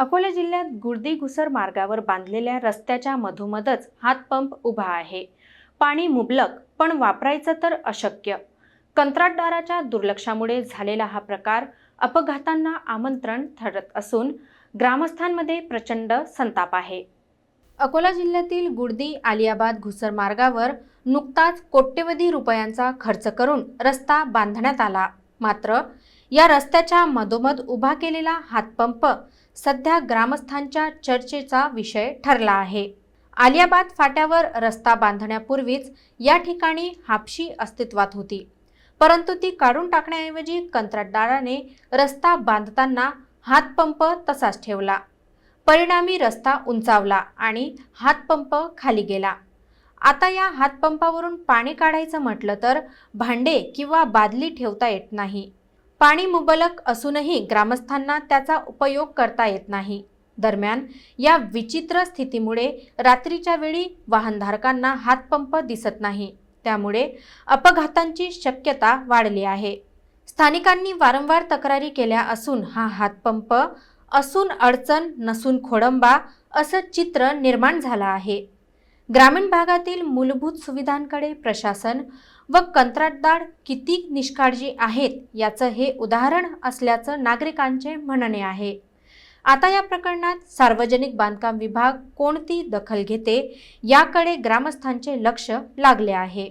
अकोला जिल्ह्यात गुर्दी घुसर मार्गावर बांधलेल्या रस्त्याच्या मधोमधच हातपंप उभा आहे. पाणी मुबलक पण वापरायचं तर अशक्य. कंत्राटदाराच्या दुर्लक्षामुळे झालेला हा प्रकार अपघातांना आमंत्रण ठरत असून ग्रामस्थांमध्ये प्रचंड संताप आहे. अकोला जिल्ह्यातील गुर्दी आलियाबाद घुसर मार्गावर नुकताच कोट्यवधी रुपयांचा खर्च करून रस्ता बांधण्यात आला. मात्र या रस्त्याच्या मधोमध उभा केलेला हातपंप सध्या ग्रामस्थांच्या चर्चेचा विषय ठरला आहे. आलियाबाद फाट्यावर रस्ता बांधण्यापूर्वीच या ठिकाणी हापशी अस्तित्वात होती. परंतु ती काढून टाकण्याऐवजी कंत्राटदाराने रस्ता बांधताना हातपंप तसाच ठेवला. परिणामी रस्ता उंचावला आणि हातपंप खाली गेला. आता या हातपंपावरून पाणी काढायचं म्हटलं तर भांडे किंवा बादली ठेवता येत नाही. पाणी मुबलक असूनही ग्रामस्थांना त्याचा उपयोग करता येत नाही. दरम्यान या विचित्र स्थितीमुळे रात्रीच्या वेळी वाहनधारकांना हातपंप दिसत नाही. त्यामुळे अपघातांची शक्यता वाढली आहे. स्थानिकांनी वारंवार तक्रारी केल्या असून हा हातपंप असून अडचण नसून खोडंबा असं चित्र निर्माण झालं आहे. ग्रामीण भागातील मूलभूत सुविधांकडे प्रशासन व कंत्राटदार किती निष्काळजी आहेत याचं हे उदाहरण असल्याचं नागरिकांचे म्हणणे आहे. आता या प्रकरणात सार्वजनिक बांधकाम विभाग कोणती दखल घेते याकडे ग्रामस्थांचे लक्ष लागले आहे.